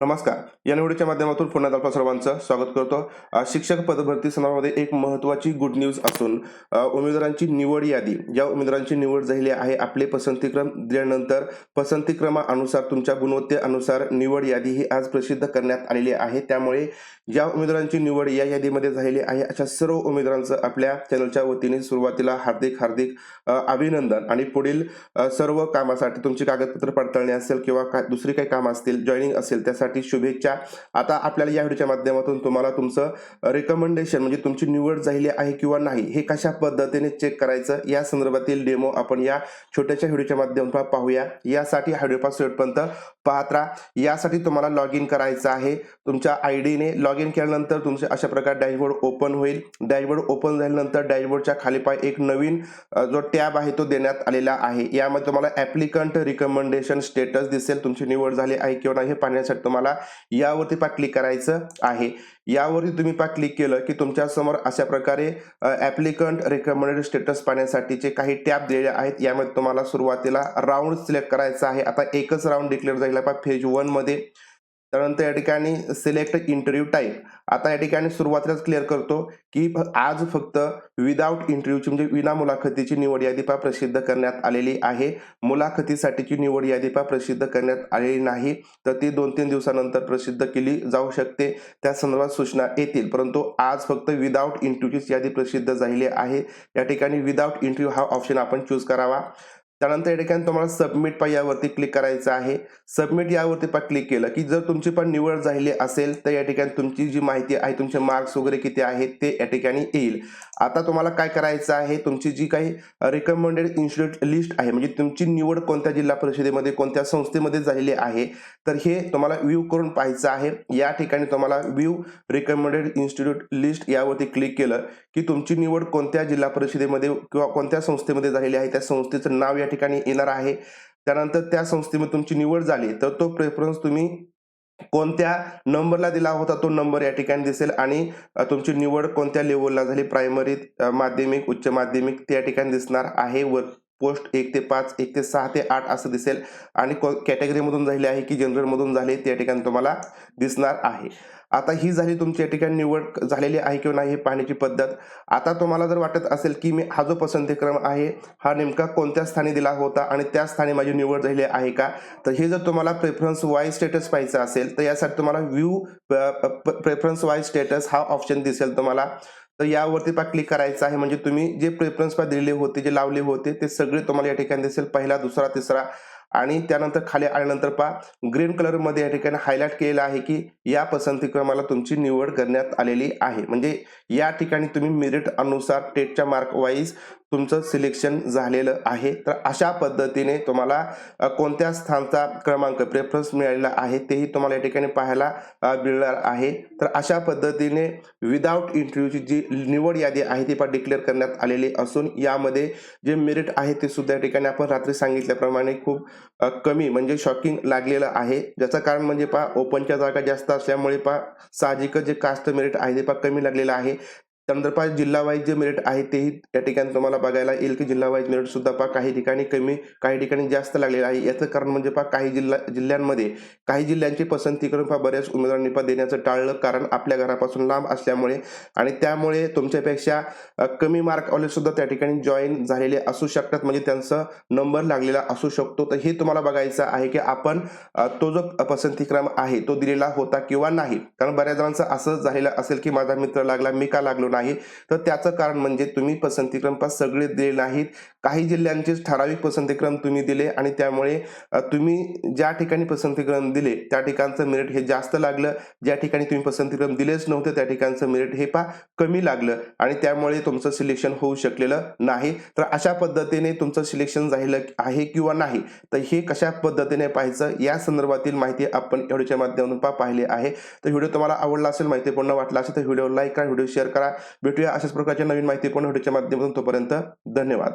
नमस्कार. या निवडीच्या माध्यमातून पुन्हा आपल्या सर्वांचं स्वागत करतो. शिक्षक पदभरती संदर्भामध्ये एक महत्त्वाची गुड न्यूज असून उमेदवारांची निवड यादी. ज्या उमेदवारांची निवड झालेली आहे आपले पसंतीक्रम दिल्यानंतर पसंतीक्रमानुसार तुमच्या गुणवत्तेनुसार निवड यादी ही आज प्रसिद्ध करण्यात आलेली आहे. त्यामुळे ज्या उमेदवारांची निवड या यादीमध्ये झालेली आहे अशा सर्व उमेदवारांचं आपल्या चॅनलच्या वतीने सुरुवातीला हार्दिक हार्दिक अभिनंदन. आणि पुढील सर्व कामासाठी तुमची कागदपत्र पडताळणी असेल किंवा दुसरी काही काम असतील जॉईनिंग असेल त्यासाठी शुभेच्छा. आता आपल्याला या व्हिडिओच्या माध्यमातून तुम्हाला तुमचं रिकमेंडेशन म्हणजे तुमची निवड झालेली आहे किंवा नाही हे कशा पद्धतीने चेक करायचं या संदर्भातील डेमो आपण या छोट्याशा व्हिडिओच्या माध्यमातून पाहूया. यासाठी हा व्हिडिओ पास शेवटपर्यंत पाहत राहा. यासाठी तुम्हाला लॉग इन करायचं आहे. तुमच्या आय डीने लॉग इन केल्यानंतर तुमचे अशा प्रकारे डॅशबोर्ड ओपन होईल. डॅशबोर्ड ओपन झाल्यानंतर डॅशबोर्डच्या खाली पाय एक नवीन जो टॅब आहे तो देण्यात आलेला आहे. यामध्ये तुम्हाला ऍप्लिकंट रिकमेंडेशन स्टेटस दिसेल तुमची निवड झाली आहे किंवा नाही हे पाहण्यासाठी तुम्हाला यावरती पा क्लिक करायचं आहे. यावरती तुम्ही पा क्लिक केलं की तुमच्यासमोर अशा प्रकारे ऍप्लिकंट रिकमेंडेड स्टेटस पाहण्यासाठीचे काही टॅब दिलेले आहेत. यामध्ये तुम्हाला सुरुवातीला राऊंड सिलेक्ट करायचा आहे. आता एकच राऊंड डिक्लेअर झालेला फेज वनमध्ये त्यानंतर या ठिकाणी सिलेक्ट इंटरव्ह्यू टाईप आता या ठिकाणी सुरुवातीलाच क्लिअर करतो की आज फक्त विदाऊट इंटरव्ह्यूची म्हणजे विना मुलाखतीची निवड यादी पा प्रसिद्ध करण्यात आलेली आहे. मुलाखतीसाठीची निवड यादी पा प्रसिद्ध करण्यात आलेली नाही. तर ती दोन तीन दिवसानंतर प्रसिद्ध केली जाऊ शकते. त्या संदर्भात सूचना येतील. परंतु आज फक्त विदाऊट इंटरव्ह्यूचीच यादी प्रसिद्ध झालेली आहे. या ठिकाणी विदाऊट इंटरव्ह्यू हा ऑप्शन आपण चूज करावा. त्यानंतर या ठिकाणी तुम्हाला सबमिट पा यावरती क्लिक करायचं आहे. सबमिट यावरती पा क्लिक केलं की जर तुमची पण निवड झालेली असेल तर या ठिकाणी तुमची जी माहिती आहे तुमचे मार्क्स वगैरे किती आहेत ते या ठिकाणी येईल. आता तुम्हाला काय करायचं आहे तुमची जी काही रिकमेंडेड इन्स्टिट्यूट लिस्ट आहे म्हणजे तुमची निवड कोणत्या जिल्हा परिषदेमध्ये कोणत्या संस्थेमध्ये झालेली आहे तर हे तुम्हाला व्ह्यू करून पाहायचं आहे. या ठिकाणी तुम्हाला व्ह्यू रिकमेंडेड इन्स्टिट्यूट लिस्ट यावरती क्लिक केलं की तुमची निवड कोणत्या जिल्हा परिषदेमध्ये किंवा कोणत्या संस्थेमध्ये झालेली आहे त्या संस्थेचं नाव या ठिकाणी येणार आहे. त्यानंतर त्या संस्थेमध्ये तुमची निवड झाली तर तो प्रेफरन्स तुम्ही कोणत्या नंबरला दिला होता तो नंबर या ठिकाणी दिसेल आणि तुमची निवड कोणत्या लेवलला झाली? प्रायमरी माध्यमिक उच्च माध्यमिक त्या ठिकाणी दिसणार आहे व पोस्ट एक ते पाच एक ते सहा ते आठ असं दिसेल. आणि कॅटेगरीमधून झाले आहे की जनरलमधून झाले त्या ठिकाणी तुम्हाला दिसणार आहे. आता ही झाली तुमची या ठिकाणी निवड झालेली आहे किंवा नाही हे पाहण्याची पद्धत. आता तुम्हाला जर वाटत असेल की मी हा जो पसंतीक्रम आहे हा नेमका कोणत्या स्थानी दिला होता आणि त्या स्थानी माझी निवड झालेली आहे का? तर हे जर तुम्हाला प्रेफरन्स वाईज स्टेटस पाहायचं असेल तर यासाठी तुम्हाला व्ह्यू प्रेफरन्स वाईज स्टेटस हा ऑप्शन दिसेल तुम्हाला. तर यावरती पा क्लिक करायचं आहे. म्हणजे तुम्ही जे प्रेफरन्स पा दिलेले होते जे लावले होते ते सगळे तुम्हाला या ठिकाणी दिसेल. पहिला दुसरा तिसरा. आणि त्यानंतर खाली आल्यानंतर पा ग्रीन कलरमध्ये या ठिकाणी हायलाईट केलेलं आहे की या पसंतीक्रमाला तुमची निवड करण्यात आलेली आहे. म्हणजे या ठिकाणी तुम्ही मेरिट अनुसार टेटच्या मार्क वाईज तुमचं सिलेक्शन झालेलं आहे. तर अशा पद्धतीने तुम्हाला कोणत्या स्थानचा क्रमांक प्रेफरन्स मिळालेला आहे तेही तुम्हाला या ठिकाणी पाहायला मिळणार आहे. तर अशा पद्धतीने विदाऊट इंटरव्ह्यूची जी निवड यादी आहे ती पण डिक्लेअर करण्यात आलेली असून यामध्ये जे मेरिट आहे ते सुद्धा या ठिकाणी आपण रात्री सांगितल्याप्रमाणे खूप कमी म्हणजे शॉकिंग लागलेलं आहे. ज्याचं कारण म्हणजे पहा ओपनच्या जागा जास्त असल्यामुळे पहा साहजिकच जे कास्ट मेरिट आहे ते पहा कमी लागलेलं आहे. त्यानंतर पहा जिल्हा वाईज जे मेरिट आहे तेही या ठिकाणी तुम्हाला बघायला येईल की जिल्हा वाईज मेरिट सुद्धा पहा काही ठिकाणी कमी काही ठिकाणी जास्त लागलेलं आहे. याचं कारण म्हणजे पहा काही जिल्हा जिल्ह्यांमध्ये काही जिल्ह्यांची पसंती करून पहा बऱ्याच उमेदवारांनी पहा देण्याचं टाळलं कारण आपल्या घरापासून लांब असल्यामुळे आणि त्यामुळे तुमच्यापेक्षा कमी मार्कवाले सुद्धा त्या ठिकाणी जॉईन झालेले असू शकतात. म्हणजे त्यांचा नंबर लागलेला असू शकतो. तर हे तुम्हाला बघायचं आहे की आपण तो जो पसंतीक्रम आहे तो दिलेला होता किंवा नाही. कारण बऱ्याच जणांचं असं झालेलं असेल की माझा मित्र लागला मी का लागलो नाही? तर त्याचं कारण म्हणजे तुम्ही पसंतीक्रम पा सगळे दिले नाहीत. काही जिल्ह्यांचे ठराविक पसंतीक्रम तुम्ही दिले आणि त्यामुळे तुम्ही ज्या ठिकाणी पसंतीक्रम दिले त्या ठिकाणचं मेरिट हे जास्त लागलं. ज्या ठिकाणी तुम्ही पसंतीक्रम दिलेच नव्हते त्या ठिकाणचं मेरिट हे पा कमी लागलं. आणि त्यामुळे तुमचं सिलेक्शन होऊ शकलेलं नाही. तर अशा पद्धतीने तुमचं सिलेक्शन झालेलं आहे किंवा नाही तर हे कशा पद्धतीने पाहायचं या संदर्भातील माहिती आपण व्हिडिओच्या माध्यमातून पा पाहिली आहे. तर व्हिडिओ तुम्हाला आवडला असेल माहितीपूर्ण वाटला असेल तर व्हिडिओ लाईक करा व्हिडिओ शेअर करा. भेटूया अशाच प्रकारच्या नवीन माहिती पण व्हिडिओच्या माध्यमातून तोपर्यंत धन्यवाद.